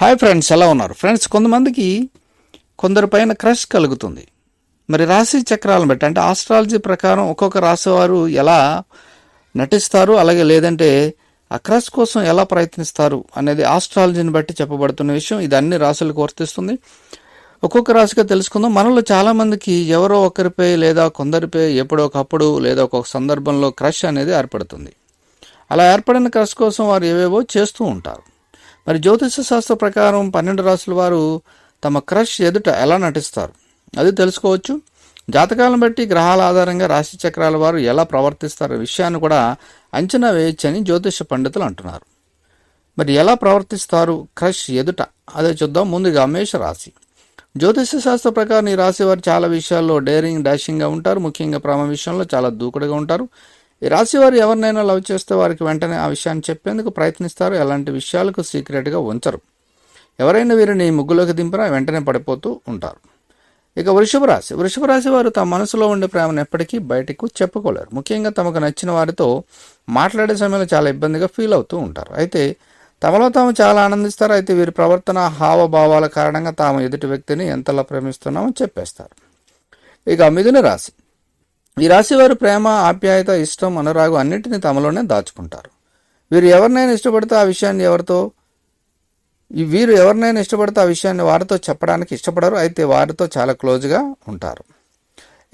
Hi friends ఎలా ఉన్నారు? Friends కొంతమందికి కొందరి పైన క్రష్ కలుగుతుంది. మరి రాశి చక్రాలను బట్టి అంటే ఆస్ట్రాలజీ ప్రకారం ఒక్కొక్క రాశి వారు ఎలా నటిస్తారు అలాగే లేదంటే ఆ క్రష్ కోసం ఎలా ప్రయత్నిస్తారు అనేది ఆస్ట్రాలజీని బట్టి చెప్పబడుతున్న విషయం. ఇది అన్ని రాశులకు వర్తిస్తుంది. ఒక్కొక్క రాశిగా తెలుసుకుందాం. మనలో చాలా మందికి ఎవరో ఒకరిపై లేదా కొందరిపై ఎప్పుడో ఒకప్పుడు లేదా ఒక్కొక్క సందర్భంలో క్రష్ అనేది ఏర్పడుతుంది. అలా ఏర్పడిన క్రష్ కోసం వారు ఏవేవో చేస్తూ ఉంటారు. మరి జ్యోతిష శాస్త్ర ప్రకారం పన్నెండు రాసుల వారు తమ క్రష్ ఎదుట ఎలా నటిస్తారు? అది తెలుసుకోవచ్చు. జాతకాలను బట్టి గ్రహాల ఆధారంగా రాశి చక్రాల వారు ఎలా ప్రవర్తిస్తారు విషయాన్ని కూడా అంచనా వేయొచ్చని జ్యోతిష పండితులు అంటున్నారు. మరి ఎలా ప్రవర్తిస్తారు క్రష్ ఎదుట? అదే చూద్దాం. ముందుగా మేష జ్యోతిష శాస్త్ర ప్రకారం ఈ రాశి వారు చాలా విషయాల్లో డేరింగ్ డాషింగ్గా ఉంటారు. ముఖ్యంగా ప్రేమ విషయంలో చాలా దూకుడుగా ఉంటారు. ఈ రాశి వారు ఎవరినైనా లవ్ చేస్తే వారికి వెంటనే ఆ విషయాన్ని చెప్పేందుకు ప్రయత్నిస్తారు. ఎలాంటి విషయాలకు సీక్రెట్గా ఉంచరు. ఎవరైనా వీరిని ముగ్గులోకి దింపినా వెంటనే పడిపోతూ ఉంటారు. ఇక వృషభ రాశి. వృషభ రాశి వారు తమ మనసులో ఉండే ప్రేమను ఎప్పటికీ బయటకు చెప్పుకోలేరు. ముఖ్యంగా తమకు నచ్చిన వారితో మాట్లాడే సమయంలో చాలా ఇబ్బందిగా ఫీల్ అవుతూ ఉంటారు. అయితే తమలో తాము చాలా ఆనందిస్తారు. అయితే వీరి ప్రవర్తన హావభావాల కారణంగా తాము ఎదుటి వ్యక్తిని ఎంతలా ప్రేమిస్తున్నామో చెప్పేస్తారు. ఇక మిథున రాశి. ఈ రాశి వారు ప్రేమ ఆప్యాయత ఇష్టం అనురాగు అన్నింటినీ తమలోనే దాచుకుంటారు. వీరు ఎవరినైనా ఇష్టపడితే ఆ విషయాన్ని ఎవరితో వీరు ఎవరినైనా ఇష్టపడితే ఆ విషయాన్ని వారితో చెప్పడానికి ఇష్టపడరు. అయితే వారితో చాలా క్లోజ్గా ఉంటారు.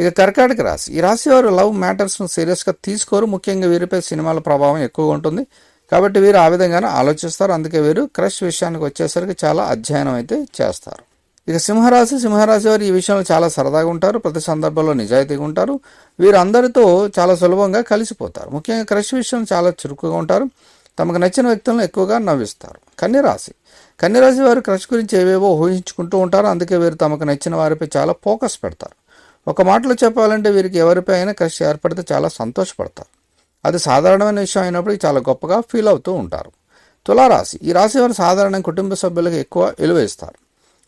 ఇక కర్కాటక రాశి. ఈ రాశి వారు లవ్ మ్యాటర్స్ను సీరియస్గా తీసుకోరు. ముఖ్యంగా వీరిపై సినిమాల ప్రభావం ఎక్కువగా ఉంటుంది. కాబట్టి వీరు ఆ విధంగానే ఆలోచిస్తారు. అందుకే వీరు క్రష్ విషయానికి వచ్చేసరికి చాలా అధ్యయనం అయితే చేస్తారు. ఇక సింహరాశి సింహరాశి వారు ఈ విషయంలో చాలా సరదాగా ఉంటారు. ప్రతి సందర్భంలో నిజాయితీగా ఉంటారు. వీరందరితో చాలా సులభంగా కలిసిపోతారు. ముఖ్యంగా క్రష్ విషయంలో చాలా చురుకుగా ఉంటారు. తమకు నచ్చిన వ్యక్తులను ఎక్కువగా నవ్విస్తారు. కన్యరాశి. కన్యరాశి వారు క్రష్ గురించి ఏవేవో ఊహించుకుంటూ ఉంటారు. అందుకే వీరు తమకు నచ్చిన వారిపై చాలా ఫోకస్ పెడతారు. ఒక మాటలో చెప్పాలంటే వీరికి ఎవరిపై అయినా క్రష్ ఏర్పడితే చాలా సంతోషపడతారు. అది సాధారణమైన విషయం అయినప్పుడు చాలా గొప్పగా ఫీల్ అవుతూ ఉంటారు. తులారాశి ఈ రాశి వారు సాధారణ కుటుంబ సభ్యులకు ఎక్కువ విలువ ఇస్తారు.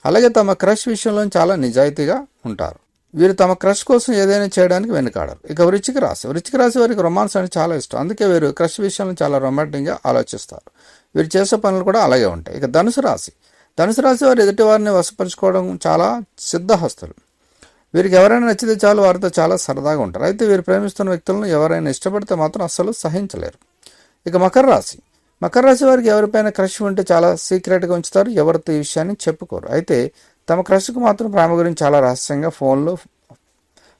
అలాగే తమ క్రష్ విషయంలో చాలా నిజాయితీగా ఉంటారు. వీరు తమ క్రష్ కోసం ఏదైనా చేయడానికి వెనుకాడరు. ఇక వృచ్చిక రాశి వృచ్చిక రాశి వారికి రొమాన్స్ అంటే చాలా ఇష్టం. అందుకే వీరు క్రష్ విషయంలో చాలా రొమాంటిక్గా ఆలోచిస్తారు. వీరు చేసే పనులు కూడా అలాగే ఉంటాయి. ఇక ధనుసు రాశి ధనుసు రాశి వారు ఎదుటి వారిని వశపరుచుకోవడం చాలా సిద్ధహస్తులు. వీరికి ఎవరైనా నచ్చితే చాలు వారితో చాలా సరదాగా ఉంటారు. అయితే వీరు ప్రేమిస్తున్న వ్యక్తులను ఎవరైనా ఇష్టపడితే మాత్రం అస్సలు సహించలేరు. ఇక మకర రాశి. మకర రాశి వారికి ఎవరిపైన క్రష్ ఉంటే చాలా సీక్రెట్గా ఉంచుతారు. ఎవరితో ఈ విషయాన్ని చెప్పుకోరు. అయితే తమ క్రష్కు మాత్రం ప్రేమ గురించి చాలా రహస్యంగా ఫోన్లో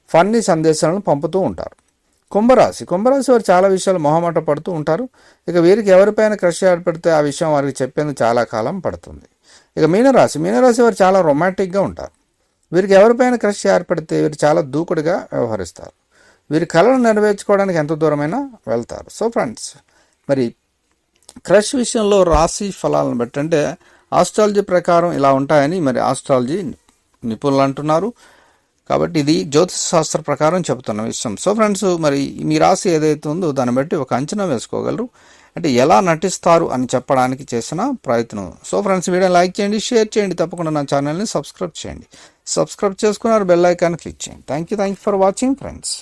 ఫన్నీ సందేశాలను పంపుతూ ఉంటారు. కుంభరాశి. కుంభరాశి వారు చాలా విషయాలు మొహమాట పడుతూ ఉంటారు. ఇక వీరికి ఎవరిపైన క్రష్ ఏర్పడితే ఆ విషయం వారికి చెప్పేందుకు చాలా కాలం పడుతుంది. ఇక మీనరాశి. మీనరాశి వారు చాలా రొమాంటిక్గా ఉంటారు. వీరికి ఎవరిపైన క్రష్ ఏర్పడితే వీరు చాలా దూకుడుగా వ్యవహరిస్తారు. వీరి కళను నెరవేర్చుకోవడానికి ఎంత దూరమైనా వెళ్తారు. సో ఫ్రెండ్స్ మరి క్రష్ విషయంలో రాశి ఫలాలను బట్టి అంటే ఆస్ట్రాలజీ ప్రకారం ఇలా ఉంటాయని మరి ఆస్ట్రాలజీ నిపుణులు అంటున్నారు. కాబట్టి ఇది జ్యోతిష శాస్త్ర ప్రకారం చెబుతున్న విషయం. సో ఫ్రెండ్స్ మరి మీ రాశి ఏదైతే ఉందో దాన్ని బట్టి ఒక అంచనా వేసుకోగలరు. అంటే ఎలా నటిస్తారు అని చెప్పడానికి చేసిన ప్రయత్నం. సో ఫ్రెండ్స్ వీడియో లైక్ చేయండి షేర్ చేయండి తప్పకుండా నా ఛానల్ని సబ్స్క్రైబ్ చేయండి. సబ్స్క్రైబ్ చేసుకున్నారు బెల్ ఐకాన్ క్లిక్ చేయండి. Thank you thank you for watching friends